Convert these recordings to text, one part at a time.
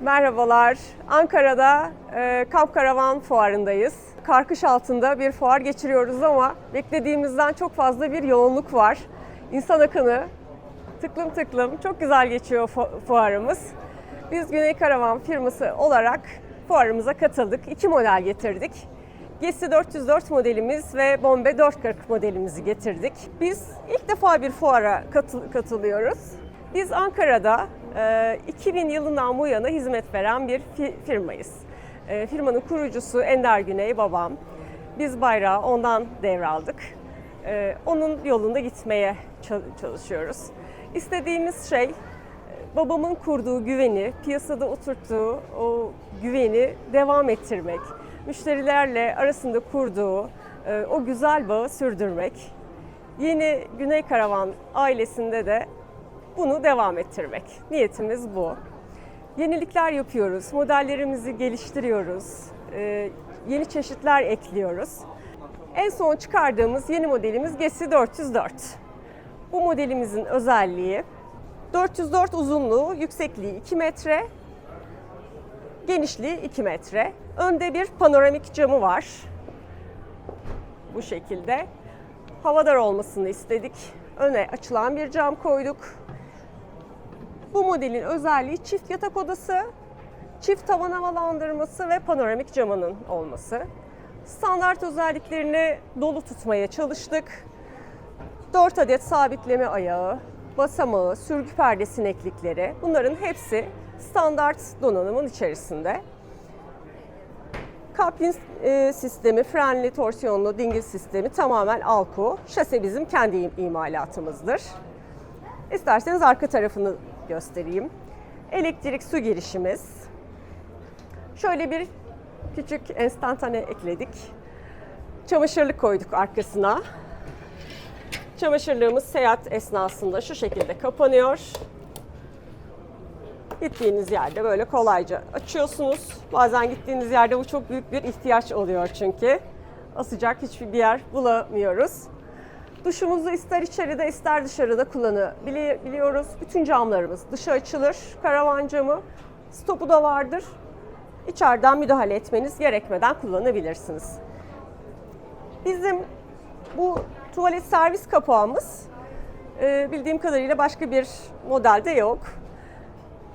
Merhabalar. Ankara'da e, Kamp Karavan Fuarı'ndayız. Karkış altında bir fuar geçiriyoruz ama beklediğimizden çok fazla bir yoğunluk var. İnsan akını tıklım tıklım çok güzel geçiyor fu- fuarımız. Biz Güney Karavan firması olarak fuarımıza katıldık. İki model getirdik. Gesi 404 modelimiz ve Bombe 440 modelimizi getirdik. Biz ilk defa bir fuara katıl- katılıyoruz. Biz Ankara'da 2000 yılından bu yana hizmet veren bir fi- firmayız. E, firmanın kurucusu Ender Güney babam. Biz bayrağı ondan devraldık. E, onun yolunda gitmeye ça- çalışıyoruz. İstediğimiz şey babamın kurduğu güveni, piyasada oturttuğu o güveni devam ettirmek. Müşterilerle arasında kurduğu e, o güzel bağı sürdürmek. Yeni Güney Karavan ailesinde de bunu devam ettirmek. Niyetimiz bu. Yenilikler yapıyoruz, modellerimizi geliştiriyoruz, e, yeni çeşitler ekliyoruz. En son çıkardığımız yeni modelimiz Gesi 404. Bu modelimizin özelliği 404 uzunluğu, yüksekliği 2 metre, genişliği 2 metre. Önde bir panoramik camı var. Bu şekilde. Havadar olmasını istedik. Öne açılan bir cam koyduk. Bu modelin özelliği çift yatak odası, çift tavan havalandırması ve panoramik camının olması. Standart özelliklerini dolu tutmaya çalıştık. 4 adet sabitleme ayağı, basamağı, sürgü perde sineklikleri bunların hepsi standart donanımın içerisinde. Kaplin e, sistemi, frenli torsiyonlu dingil sistemi tamamen Alco. Şase bizim kendi im- imalatımızdır. İsterseniz arka tarafını göstereyim. Elektrik su girişimiz. Şöyle bir küçük enstantane ekledik. Çamaşırlık koyduk arkasına. Çamaşırlığımız seyahat esnasında şu şekilde kapanıyor. Gittiğiniz yerde böyle kolayca açıyorsunuz. Bazen gittiğiniz yerde bu çok büyük bir ihtiyaç oluyor çünkü. Asacak hiçbir bir yer bulamıyoruz. Duşumuzu ister içeride ister dışarıda kullanabiliyoruz. Bütün camlarımız dışa açılır. Karavan camı stopu da vardır. İçeriden müdahale etmeniz gerekmeden kullanabilirsiniz. Bizim bu tuvalet servis kapağımız e, bildiğim kadarıyla başka bir modelde yok.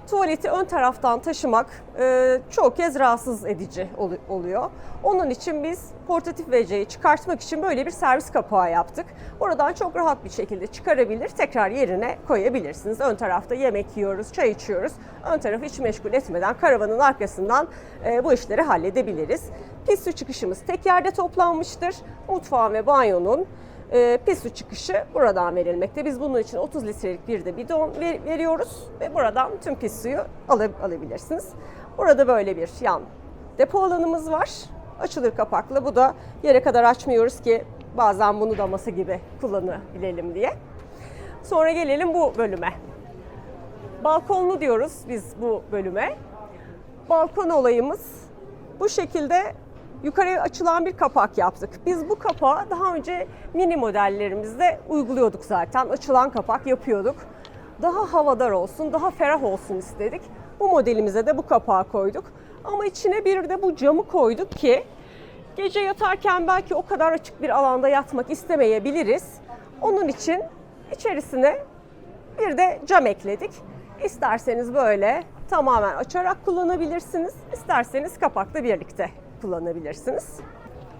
Tuvaleti ön taraftan taşımak e, çok kez rahatsız edici olu- oluyor. Onun için biz portatif WC'yi çıkartmak için böyle bir servis kapağı yaptık. Oradan çok rahat bir şekilde çıkarabilir, tekrar yerine koyabilirsiniz. Ön tarafta yemek yiyoruz, çay içiyoruz. Ön tarafı hiç meşgul etmeden karavanın arkasından e, bu işleri halledebiliriz. Pis su çıkışımız tek yerde toplanmıştır. Mutfağın ve banyonun e, pis su çıkışı buradan verilmekte. Biz bunun için 30 litrelik bir de bidon ver- veriyoruz ve buradan tüm pis suyu alabilirsiniz. Burada böyle bir yan depo alanımız var. Açılır kapaklı. Bu da yere kadar açmıyoruz ki bazen bunu da masa gibi kullanabilelim diye. Sonra gelelim bu bölüme. Balkonlu diyoruz biz bu bölüme. Balkon olayımız bu şekilde yukarıya açılan bir kapak yaptık. Biz bu kapağı daha önce mini modellerimizde uyguluyorduk zaten. Açılan kapak yapıyorduk. Daha havadar olsun, daha ferah olsun istedik. Bu modelimize de bu kapağı koyduk. Ama içine bir de bu camı koyduk ki gece yatarken belki o kadar açık bir alanda yatmak istemeyebiliriz. Onun için içerisine bir de cam ekledik. İsterseniz böyle tamamen açarak kullanabilirsiniz. İsterseniz kapakla birlikte kullanabilirsiniz.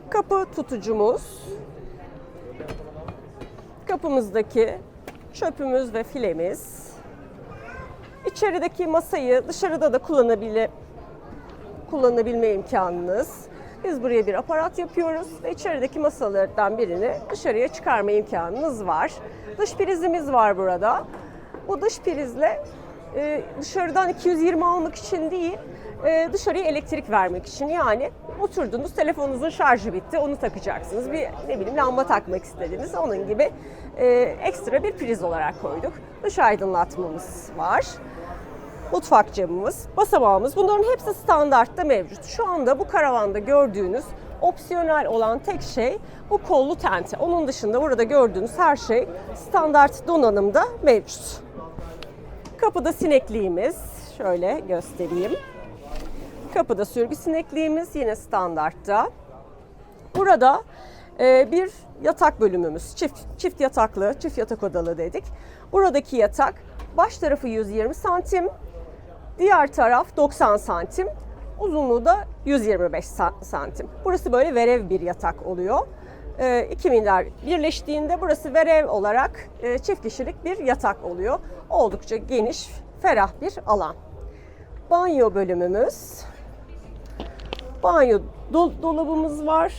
Kapı tutucumuz. Kapımızdaki çöpümüz ve filemiz. İçerideki masayı dışarıda da kullanabile, kullanabilme imkanınız. Biz buraya bir aparat yapıyoruz ve içerideki masalardan birini dışarıya çıkarma imkanınız var. Dış prizimiz var burada. Bu dış prizle e, dışarıdan 220 almak için değil, e, dışarıya elektrik vermek için. Yani oturdunuz, telefonunuzun şarjı bitti, onu takacaksınız. Bir ne bileyim lamba takmak istediniz, onun gibi e, ekstra bir priz olarak koyduk. Dış aydınlatmamız var mutfak camımız, basamağımız bunların hepsi standartta mevcut. Şu anda bu karavanda gördüğünüz opsiyonel olan tek şey bu kollu tente. Onun dışında burada gördüğünüz her şey standart donanımda mevcut. Kapıda sinekliğimiz Şöyle göstereyim. Kapıda sürgü sinekliğimiz yine standartta. Burada e, bir yatak bölümümüz. Çift, çift yataklı, çift yatak odalı dedik. Buradaki yatak baş tarafı 120 santim, diğer taraf 90 santim. Uzunluğu da 125 sa- santim. Burası böyle verev bir yatak oluyor. E, iki minder birleştiğinde burası verev olarak e, çift kişilik bir yatak oluyor. Oldukça geniş, ferah bir alan. Banyo bölümümüz. Banyo do- dolabımız var.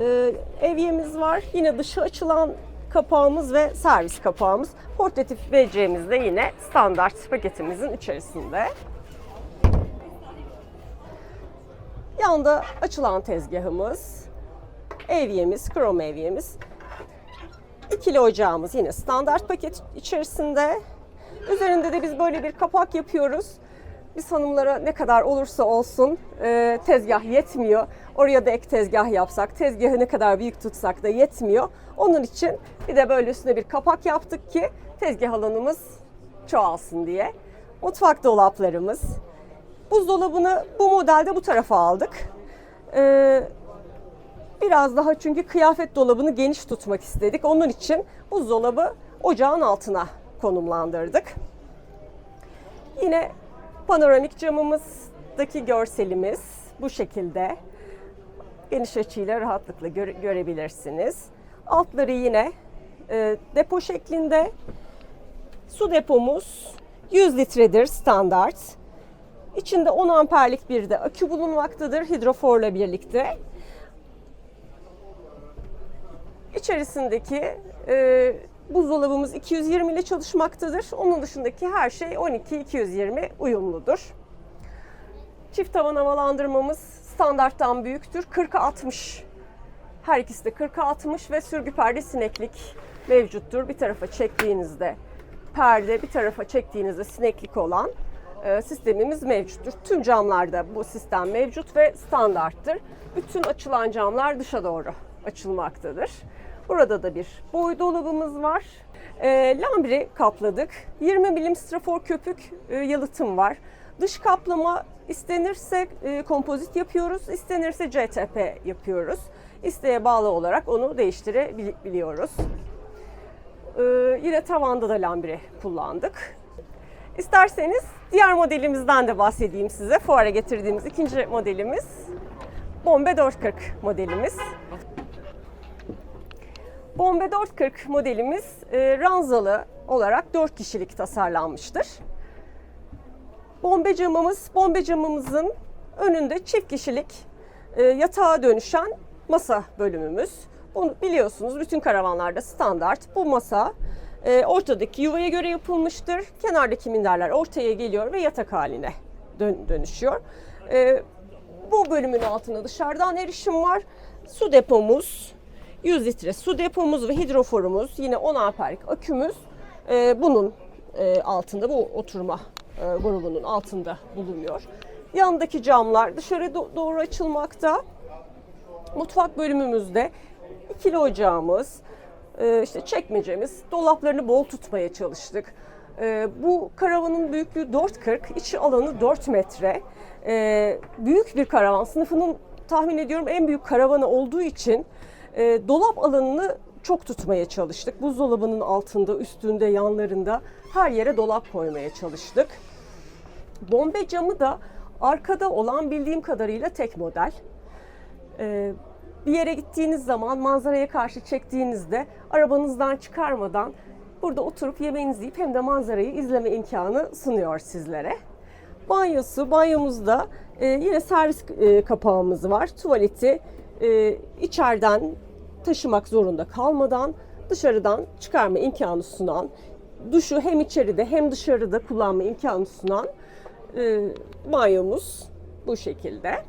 Ee, evyemiz var. Yine dışı açılan kapağımız ve servis kapağımız. Portatif WC'miz de yine standart paketimizin içerisinde. Yanda açılan tezgahımız, evyemiz, krom evyemiz. İkili ocağımız yine standart paket içerisinde. Üzerinde de biz böyle bir kapak yapıyoruz. Biz hanımlara ne kadar olursa olsun e, tezgah yetmiyor. Oraya da ek tezgah yapsak, tezgahı ne kadar büyük tutsak da yetmiyor. Onun için bir de böyle üstüne bir kapak yaptık ki tezgah alanımız çoğalsın diye. Mutfak dolaplarımız. Buzdolabını bu modelde bu tarafa aldık. Ee, biraz daha çünkü kıyafet dolabını geniş tutmak istedik. Onun için buzdolabı ocağın altına konumlandırdık. Yine panoramik camımızdaki görselimiz bu şekilde. Geniş açıyla rahatlıkla göre- görebilirsiniz. Altları yine e, depo şeklinde. Su depomuz 100 litredir standart. İçinde 10 amperlik bir de akü bulunmaktadır hidroforla birlikte. İçerisindeki e, buzdolabımız 220 ile çalışmaktadır. Onun dışındaki her şey 12-220 uyumludur. Çift tavan havalandırmamız standarttan büyüktür. 40'a 60. Her ikisi de 40'a 60 ve sürgü perde sineklik mevcuttur. Bir tarafa çektiğinizde perde, bir tarafa çektiğinizde sineklik olan e, sistemimiz mevcuttur. Tüm camlarda bu sistem mevcut ve standarttır. Bütün açılan camlar dışa doğru açılmaktadır. Burada da bir boy dolabımız var. E, lambri kapladık. 20 milim strafor köpük e, yalıtım var. Dış kaplama istenirse e, kompozit yapıyoruz, istenirse CTP yapıyoruz. İsteğe bağlı olarak onu değiştirebiliyoruz. E, yine tavanda da lambri kullandık. İsterseniz diğer modelimizden de bahsedeyim size. Fuara getirdiğimiz ikinci modelimiz Bombe 440 modelimiz. Bombe 440 modelimiz e, ranzalı olarak 4 kişilik tasarlanmıştır. Bombe camımız, bombe camımızın önünde çift kişilik e, yatağa dönüşen masa bölümümüz. Bunu biliyorsunuz bütün karavanlarda standart. Bu masa e, ortadaki yuvaya göre yapılmıştır. Kenardaki minderler ortaya geliyor ve yatak haline dön- dönüşüyor. E, bu bölümün altında dışarıdan erişim var. Su depomuz, 100 litre su depomuz ve hidroforumuz, yine 10 amperlik akümüz e, bunun e, altında, bu oturma e, grubunun altında bulunuyor. Yanındaki camlar dışarı do- doğru açılmakta. Mutfak bölümümüzde ikili ocağımız, e, işte çekmecemiz, dolaplarını bol tutmaya çalıştık. E, Bu karavanın büyüklüğü 4.40, içi alanı 4 metre. E, Büyük bir karavan, sınıfının tahmin ediyorum en büyük karavanı olduğu için e, dolap alanını çok tutmaya çalıştık. Buzdolabının altında, üstünde, yanlarında her yere dolap koymaya çalıştık. Bombe camı da arkada olan bildiğim kadarıyla tek model. Ee, bir yere gittiğiniz zaman manzaraya karşı çektiğinizde arabanızdan çıkarmadan burada oturup yemeğinizi yiyip hem de manzarayı izleme imkanı sunuyor sizlere. Banyosu, banyomuzda e, yine servis e, kapağımız var. Tuvaleti e, içeriden taşımak zorunda kalmadan dışarıdan çıkarma imkanı sunan, duşu hem içeride hem dışarıda kullanma imkanı sunan e, banyomuz bu şekilde.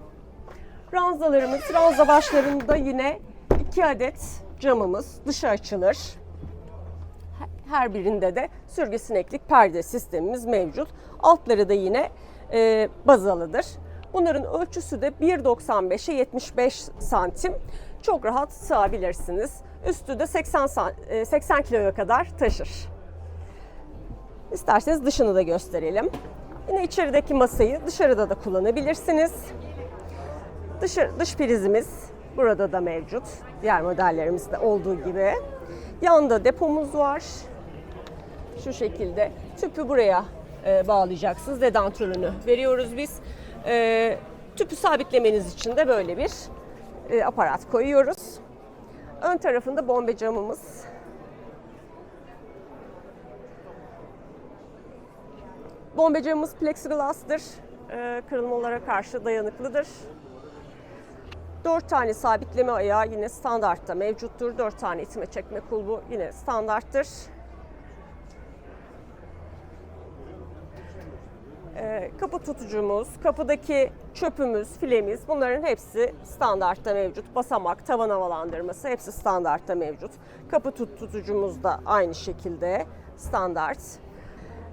Ranzalarımız, ranza başlarında yine iki adet camımız dışa açılır. Her birinde de sürgü sineklik perde sistemimiz mevcut. Altları da yine e, bazalıdır. Bunların ölçüsü de 1.95'e 75 santim. Çok rahat sığabilirsiniz. Üstü de 80, san- e, 80 kiloya kadar taşır. İsterseniz dışını da gösterelim. Yine içerideki masayı dışarıda da kullanabilirsiniz. Dışarı, dış prizimiz burada da mevcut. Diğer modellerimizde olduğu gibi. Yanında depomuz var. Şu şekilde. Tüpü buraya e, bağlayacaksınız. Dedantürünü veriyoruz biz. E, tüpü sabitlemeniz için de böyle bir e, aparat koyuyoruz. Ön tarafında bombe camımız. Bombe camımız plexiglass'tır. E, kırılmalara karşı dayanıklıdır. 4 tane sabitleme ayağı yine standartta mevcuttur. 4 tane itme çekme kulbu yine standarttır. Kapı tutucumuz, kapıdaki çöpümüz, filemiz bunların hepsi standartta mevcut. Basamak, tavan havalandırması hepsi standartta mevcut. Kapı tut tutucumuz da aynı şekilde standart.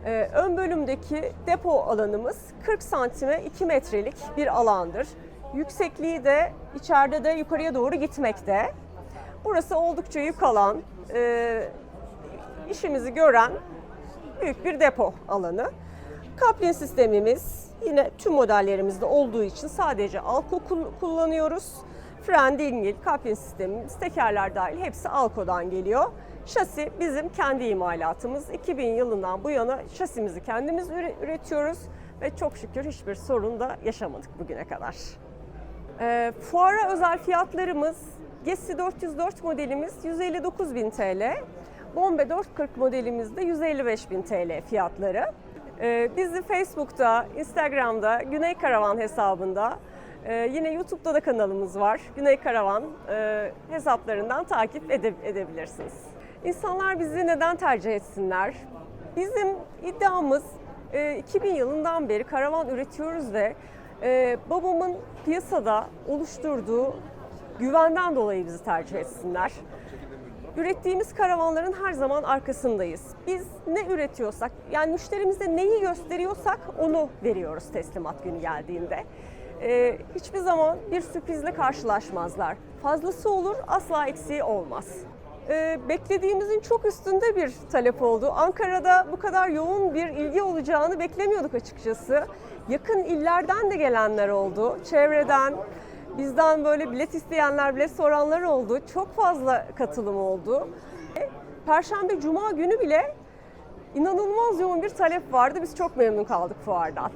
Ee, ön bölümdeki depo alanımız 40 santime 2 metrelik bir alandır. Yüksekliği de içeride de yukarıya doğru gitmekte. Burası oldukça yük alan, e, işimizi gören büyük bir depo alanı. Kaplin sistemimiz yine tüm modellerimizde olduğu için sadece kul- kullanıyoruz. Fren, dingil, kaplin sistemimiz, tekerler dahil hepsi Alko'dan geliyor. Şasi bizim kendi imalatımız. 2000 yılından bu yana şasimizi kendimiz üre- üretiyoruz ve çok şükür hiçbir sorun da yaşamadık bugüne kadar. E, fuara özel fiyatlarımız Gessi 404 modelimiz 159.000 TL. Bombe 440 modelimizde 155.000 TL fiyatları. E, bizi Facebook'ta, Instagram'da, Güney Karavan hesabında, e, yine YouTube'da da kanalımız var. Güney Karavan e, hesaplarından takip ede- edebilirsiniz. İnsanlar bizi neden tercih etsinler? Bizim iddiamız e, 2000 yılından beri karavan üretiyoruz ve e, babamın piyasada oluşturduğu güvenden dolayı bizi tercih etsinler. Ürettiğimiz karavanların her zaman arkasındayız. Biz ne üretiyorsak, yani müşterimize neyi gösteriyorsak onu veriyoruz teslimat günü geldiğinde. Ee, hiçbir zaman bir sürprizle karşılaşmazlar. Fazlası olur, asla eksiği olmaz. Ee, beklediğimizin çok üstünde bir talep oldu. Ankara'da bu kadar yoğun bir ilgi olacağını beklemiyorduk açıkçası. Yakın illerden de gelenler oldu. Çevreden, Bizden böyle bilet isteyenler, bilet soranlar oldu. Çok fazla katılım oldu. Perşembe, Cuma günü bile inanılmaz yoğun bir talep vardı. Biz çok memnun kaldık fuardan.